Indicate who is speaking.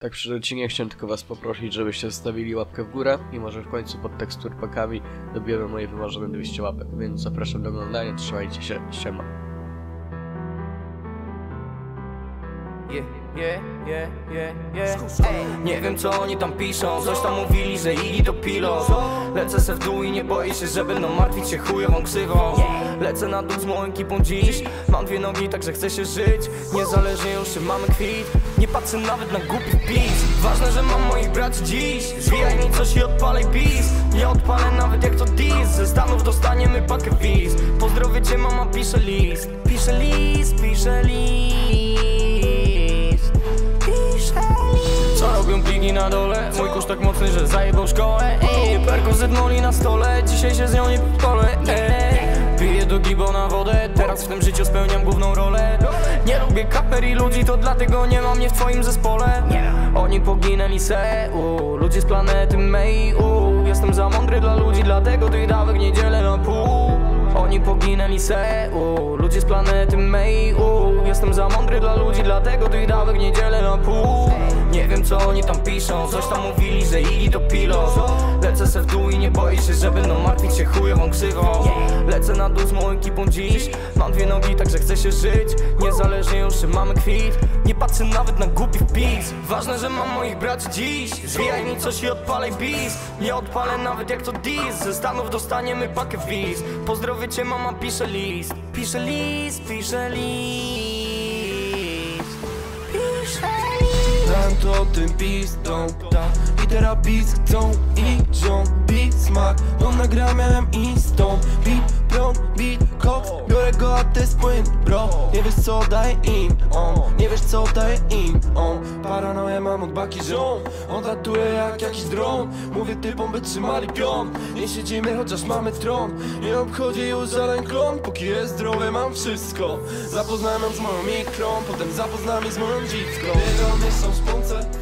Speaker 1: Tak przy odcinie chciałem tylko was poprosić, żebyście zostawili łapkę w górę i może w końcu pod teksturpakami dobijemy moje wymarzone 200 łapek, więc zapraszam do oglądania, trzymajcie się, siema.
Speaker 2: Yeah, yeah, yeah, yeah, yeah. Nie wiem co oni tam piszą, coś tam mówili, że Iggy to pilot. Lecę se w dół i nie boję się, że będą martwić się chujową ksywą. Lecę na dół z moją ekipą dziś. Mam dwie nogi, także chcę się żyć. Niezależnie już czy mamy kwit. Nie patrzę nawet na głupi wpis. Ważne, że mam moich braci dziś. Zwijaj mi coś i odpalaj bis Nie odpalę nawet jak to dis Ze Stanów dostaniemy pakę wiz. Pozdrowię cię mama, pisze list. Pisze list, pisze list kurz tak mocny, że zajebał szkołę. Ej, perkuzyt moli na stole Dzisiaj się z nią nie pole Piję do gibo na wodę Teraz w tym życiu spełniam główną rolę. Nie lubię kaper i ludzi To dlatego nie mam mnie w twoim zespole. Oni poginęli se u, Ludzie z planety May u, Jestem za mądry dla ludzi Dlatego tych dawek nie dzielę na pół oni poginęli se, u, ludzie z planety May, u, Jestem za mądry dla ludzi, dlatego tych dawek nie dzielę na pół. Nie wiem co oni tam piszą, coś tam mówili, że Iggy to pilot. Lecę se w dół i nie boję się, że będą martwić się chujową ksywą. Lecę na dół z moją ekipą dziś. Mam dwie nogi, także chcę się żyć. Niezależnie już czy mamy kwit. Nie patrzę nawet na głupi wpis. Ważne, że mam moich braci dziś. Zwijaj mi coś i odpalaj bis Nie odpalę nawet jak to dis Ze Stanów dostaniemy pakę wiz. Pozdrowię cię mama, pisze list Pisze list, pisze list. Pisze list.
Speaker 3: Znam to tym pistą ta I teraz bis chcą i ziom Beat smak, no nagra miałem istą Beat, prom, beat, koks Biorę go, a to jest płyn, bro. Nie wiesz co daje im, on. Nie wiesz co daje im, on. Paranoję mam od baki ziom On tatuje jak jakiś dron. Mówię typom by trzymali pion. Nie siedzimy chociaż mamy tron. Nie obchodzi już żaden klon. Póki jest zdrowy mam wszystko. Zapoznałem ją z moją mikrą Potem zapoznam jej z moją dziwką. Biegam są słońce